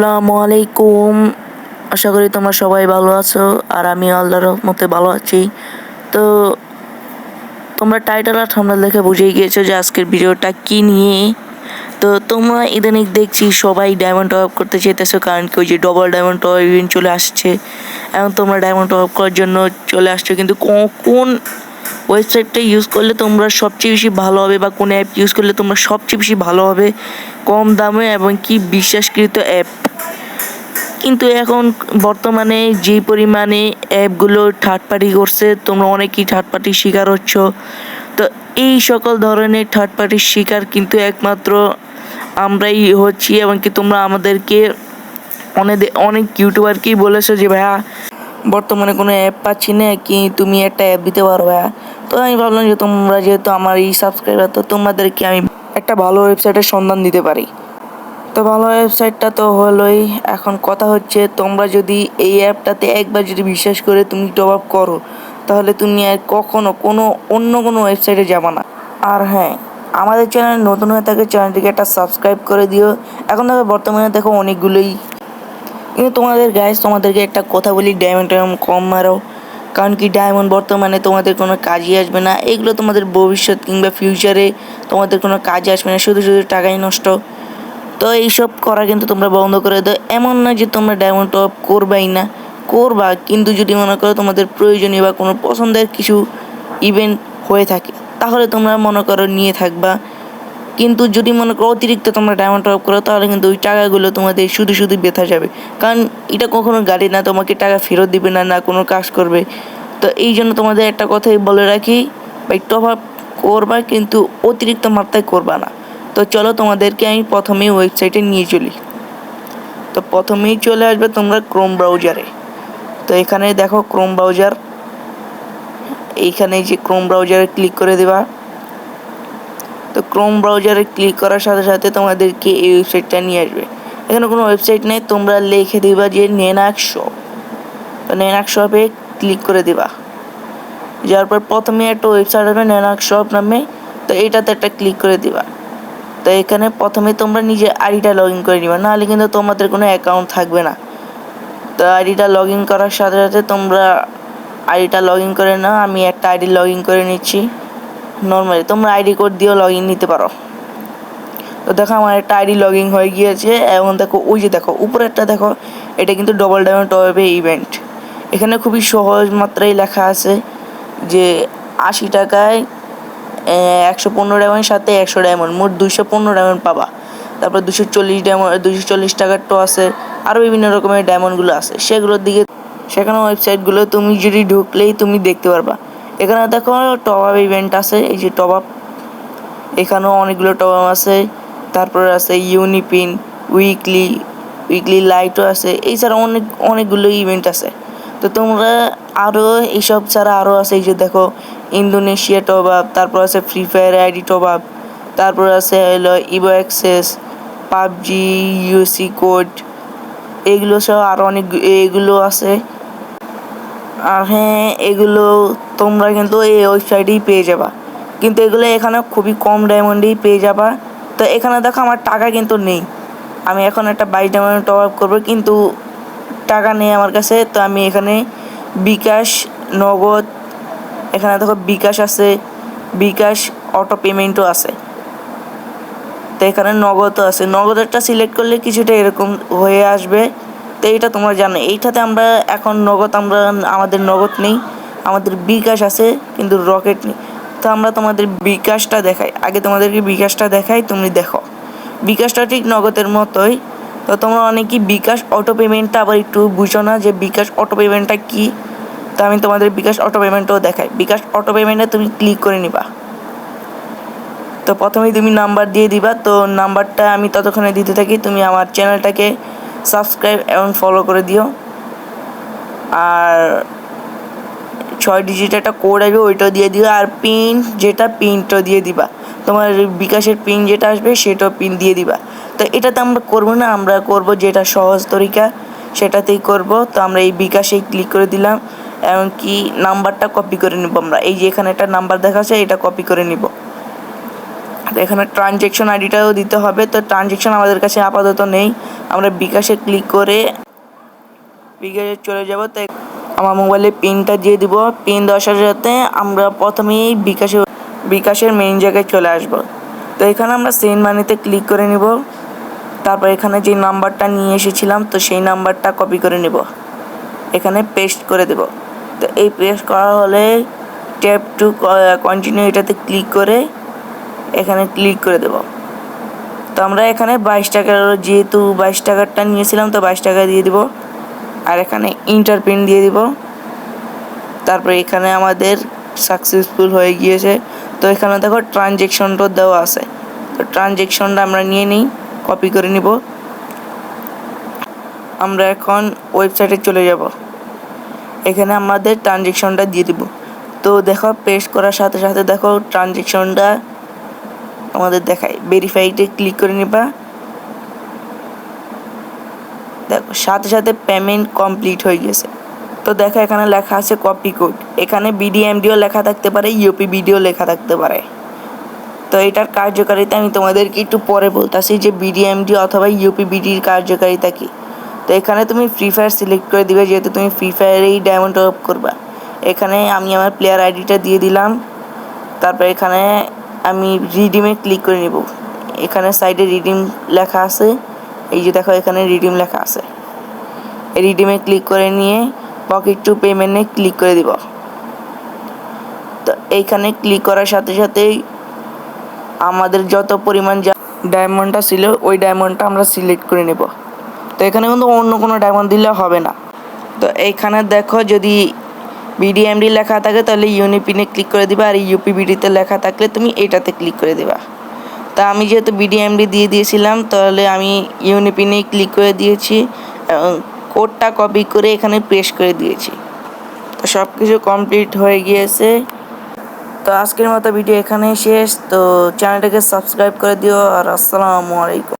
আসসালামু আলাইকুম। আশা করি তোমরা সবাই ভালো আছো আর আমি আল্লাহর মতে ভালো আছি। তো তোমরা টাইটেল আর থাম্বনেল দেখে বুঝেই গিয়েছো যে আজকের ভিডিওটা কি নিয়ে। তো তোমরা ইদানিং দেখছি সবাই ডায়মন্ড টপ করতে চাইতেছো কারণ কি ওই যে ডবল ডায়মন্ড টপ ইভেন্ট চলে আসছে। এবং তোমরা ডায়মন্ড টপ করার জন্য চলে আসছো কিন্তু কোন ওয়েবসাইটটা ইউজ করলে তোমরা সবচেয়ে বেশি ভালো হবে বা কোন অ্যাপ ইউজ করলে তোমরা সবচেয়ে বেশি ভালো হবে, কম দামে এবং কি বিশ্বাসকৃত অ্যাপ কিন্তু এখন বর্তমানে যে পরিমাণে অ্যাপগুলো থার্ড পার্টি করছে, তোমরা অনেকেই থার্ড পার্টির শিকার হচ্ছ। তো এই সকল ধরনের থার্ড পার্টির শিকার কিন্তু একমাত্র আমরাই হচ্ছি এবং কি তোমরা আমাদেরকে অনেক অনেক ইউটিউবারকেই বলেছ যে, ভাইয়া, বর্তমানে কোনো অ্যাপ পাচ্ছি না কি তুমি একটা অ্যাপ দিতে পারো, ভাইয়া? তো আমি ভাবলাম যে, তোমরা যেহেতু আমার এই সাবস্ক্রাইবার তো তোমাদেরকে আমি একটা ভালো ওয়েবসাইটের সন্ধান দিতে পারি। তো ভালো ওয়েবসাইটটা তো হলোই। এখন কথা হচ্ছে, তোমরা যদি এই অ্যাপটাতে একবার যদি বিশ্বাস করে তুমি টপ আপ করো, তাহলে তুমি আর কখনো কোনো, অন্য কোনো ওয়েবসাইটে যাবে না। আর হ্যাঁ আমাদের চ্যানেল নতুন হয়ে থাকে চ্যানেলটিকে একটা সাবস্ক্রাইব করে দিও। এখন দেখো, বর্তমানে দেখো অনেকগুলোই। কিন্তু তোমাদের গাইস তোমাদেরকে একটা কথা বলি ডায়মন্ড টাইমন্ড কম মারো কারণ কি ডায়মন্ড বর্তমানে তোমাদের কোনো কাজই আসবে না। এগুলো তোমাদের ভবিষ্যৎ কিংবা ফিউচারে তোমাদের কোনো কাজে আসবে না। শুধু শুধু টাকাই নষ্ট। তো এইসব করা কিন্তু তোমরা বন্ধ করে দাও। এমন না যে তোমরা ডায়মন্ড টপ করবাই না। করবা, কিন্তু যদি মনে করো তোমাদের প্রয়োজনীয় বা কোনো পছন্দের কিছু ইভেন্ট হয়ে থাকে, তাহলে তোমরা মনে করো নিয়ে থাকবা। কিন্তু যদি মনে করো অতিরিক্ত তোমরা ডায়মন্ড টপ করো, তাহলে কিন্তু ওই টাকাগুলো তোমাদের শুধু শুধু বেথা যাবে। কারণ এটা কখনো গাড়ি না, তোমাকে টাকা ফেরত দিবে না না কোনো কাজ করবে। তো এই জন্য তোমাদের একটা কথাই বলে রাখি, ভাই টপ আপ করবা কিন্তু অতিরিক্ত মাত্রায় করবা না। তো চলো তোমাদেরকে আমি প্রথমেই ওয়েবসাইটে নিয়ে চলি। তো প্রথমেই চলে আসবে তোমরা ক্রোম ব্রাউজারে তো এখানে দেখো ক্রোম ব্রাউজার এইখানে যে ক্রোম ব্রাউজারে ক্লিক করে দেবা। তো ক্রোম ব্রাউজারে ক্লিক করার সাথে সাথে তোমাদেরকে এই ওয়েবসাইটটা নিয়ে আসবে। এখানে কোনো ওয়েবসাইট নেই, তোমরা লিখে দিবা যে নেনাক শপ তো নেনাক শপে ক্লিক করে দিবা। যাওয়ার পর প্রথমে একটা ওয়েবসাইট হবে নেনাক শপ নামে। তো এটাতে একটা ক্লিক করে দিবা। তো এখানে প্রথমে তোমরা নিজে আইডিটা লগ ইন করে নিবা, নাহলে কিন্তু তোমাদের কোনো অ্যাকাউন্ট থাকবে না। তো আইডিটা লগ ইন করার সাথে সাথে তোমরা আইডিটা লগ ইন করে নাও, আমি একটা আইডি লগ ইন করে নিচ্ছি। নর্মালি তোমরা আইডি কোড দিয়েও লগ ইন নিতে পারো। তো দেখো আমার একটা আইডি লগ ইন হয়ে গিয়েছে এবং দেখো ওই যে দেখো, উপরে একটা দেখো, এটা কিন্তু ডবল ডায়মন্ড টবে ইভেন্ট এখানে খুবই সহজ মাত্রায় লেখা আছে যে আশি টাকায় একশো পনেরো ডায়মন্ডের সাথে একশো ডায়মন্ড, মোট দুইশো পনেরো ডায়মন্ড পাবা। তারপর দুশো চল্লিশ ডায়মন্ড দুশো চল্লিশ টাকার আছে আরও বিভিন্ন রকমের ডায়মন্ডগুলো আছে। সেগুলোর দিকে সেখানে ওয়েবসাইটগুলো তুমি যদি ঢুকলেই তুমি দেখতে পারবা। এখানে দেখো টপ আপ ইভেন্ট আছে, এই যে টপ আপ এখানেও অনেকগুলো টপ আপ আছে। তারপরে আছে ইউনিপিন উইকলি উইকলি লাইটও আছে। এছাড়া অনেক, অনেকগুলো ইভেন্ট আছে। তো তোমরা আরও এইসব ছাড়া আরও আছে, এই যে দেখো ইন্দোনেশিয়া টপ আপ তারপর আছে free fire ID top up তারপর আছে হলো evo access PUBG UC code এগুলো সহ আরও অনেক এগুলো আছে। আর হ্যাঁ এগুলো তোমরা কিন্তু এই ওয়েবসাইটেই পেয়ে যাবা। কিন্তু এগুলো এখানে খুবই কম ডায়মন্ডেই পেয়ে যাবা। তো এখানে দেখো আমার টাকা কিন্তু নেই। আমি এখন একটা বাইশ ডায়মন্ড টপ আপ করব, কিন্তু টাকা নেই আমার কাছে। তো আমি এখানে বিকাশ, নগদ এখানে দেখো বিকাশ আছে, বিকাশ অটো পেমেন্টও আছে। তো এখানে নগদও আছে। নগদেরটা সিলেক্ট করলে কিছুটা এরকম হয়ে আসবে। তো এইটা তোমরা জানো, এইটাতে আমরা এখন নগদ, আমরা আমাদের নগদ নেই, আমাদের বিকাশ আছে, কিন্তু রকেট নেই। তো আমরা তোমাদের বিকাশটা দেখাই। আগে তোমাদেরকে বিকাশটা দেখাই, তুমি দেখো। বিকাশটা ঠিক নগদের মতোই। তো তোমরা অনেকেই বিকাশ অটো পেমেন্টটা আবার একটু বুঝো না যে বিকাশ অটো পেমেন্টটা কী। তো আমি তোমাদের বিকাশ অটো পেমেন্টও দেখাই। বিকাশ অটো পেমেন্টে তুমি ক্লিক করে নিবা। তো প্রথমেই তুমি নাম্বার দিয়ে দিবা। তো নাম্বারটা আমি ততক্ষণে দিতে থাকি। তুমি আমার চ্যানেলটাকে সাবস্ক্রাইব এবং ফলো করে দিও। আর ছয় ডিজিট একটা কোড আসবে, ওইটাও দিয়ে দিও। আর পিন যেটা পিনটাও দিয়ে দিবা। তোমার বিকাশের পিন যেটা আসবে, সেটাও পিন দিয়ে দিবা। তো এটাতে আমরা করব না, আমরা করব যেটা সহজ তরিকা, সেটাতেই করব। তো আমরা এই বিকাশেই ক্লিক করে দিলাম। এমনকি নাম্বারটা কপি করে নিব আমরা। এই যে এখানে একটা নাম্বার দেখাচ্ছে এটা কপি করে নিব। তো এখানে ট্রানজেকশন আইডিটাও দিতে হবে। তো ট্রানজেকশন আমাদের কাছে আপাতত নেই। আমরা বিকাশে ক্লিক করে বিকাশে চলে যাব। তো আমার মোবাইলে পিনটা দিয়ে দিব। পিন দেওয়ার সাথে সাথে আমরা প্রথমেই বিকাশে, বিকাশের মেইন জায়গায় চলে আসব। তো এখানে আমরা সেন্ড মানিতে ক্লিক করে নিব। তারপর এখানে যে নাম্বারটা নিয়ে এসেছিলাম, তো সেই নাম্বারটা কপি করে নেব। এখানে পেস্ট করে দেব। তো এই পেস্ট করা হলে ট্যাপ টু কন্টিনিউ এটাতে ক্লিক করে এখানে ক্লিক করে দেব। তো আমরা এখানে বাইশ টাকার যেহেতু বাইশ টাকারটা নিয়েছিলাম, তো বাইশ টাকা দিয়ে দিব। আর এখানে ইন্টার পিন দিয়ে দিব। তারপরে এখানে আমাদের সাকসেসফুল হয়ে গিয়েছে। তো এখানে দেখো ট্রানজেকশনটা দেওয়া আছে। তো ট্রানজেকশনটা আমরা নিয়ে নিই কপি করে নিব। আমরা এখন ওয়েবসাইটে চলে যাব। এখানে আমাদের ট্রানজেকশনটা দিয়ে দিব। তো দেখো পেস্ট করার সাথে সাথে দেখো ট্রানজেকশনটা আমাদের দেখায়। ভেরিফাইতে ক্লিক করে নিবা। দেখো, সাথে সাথে পেমেন্ট কমপ্লিট হয়ে গেছে। তো দেখো, এখানে লেখা আছে কপি কোড এখানে বিডিএমডিও লেখা থাকতে পারে ইউপি ভিডিও লেখা থাকতে পারে। তো এটার কার্যকারিতা আমি তোমাদেরকে একটু পরে বলতেছি যে বিডিএমডি অথবা ইউপি বিডির কার্যকারিতা কি। তো এখানে তুমি ফ্রি ফায়ার সিলেক্ট করে দিবে, যেহেতু তুমি ফ্রি ফায়ারেই ডায়মন্ড অফ করবা। এখানে আমি আমার প্লেয়ার আইডিটা দিয়ে দিলাম। তারপর এখানে আমি রিডিমে ক্লিক করে নিব। এখানে সাইডে রিডিম লেখা আছে। এই যে দেখো, এখানে রিডিম লেখা আছে। রিডিমে ক্লিক করে নিয়ে পকেট টু পেমেন্টে ক্লিক করে দিব। তো এইখানে ক্লিক করার সাথে সাথেই আমাদের যত পরিমাণ যা ডায়মন্ডটা ছিল, ওই ডায়মন্ডটা আমরা সিলেক্ট করে নেব। তো এখানে কিন্তু অন্য কোনো ডায়মন্ড দিলে হবে না। তো এইখানে দেখো যদি বিডিএমডি লেখা থাকে তাহলে ইউনিপিনে ক্লিক করে দিবা আর ইউপিবিডিতে লেখা থাকলে তুমি এটাতে ক্লিক করে দিবা। তা আমি যেহেতু বিডিএমডি দিয়ে দিয়েছিলাম, তাহলে আমি ইউনিপিনে ক্লিক করে দিয়েছি এবং কোডটা কপি করে এখানে প্রেস করে দিয়েছি। তো সব কিছু কমপ্লিট হয়ে গিয়েছে। তো আজকের মতো ভিডিও এখানেই শেষ। তো চ্যানেলটাকে সাবস্ক্রাইব করে দিও আর আসসালামু আলাইকুম।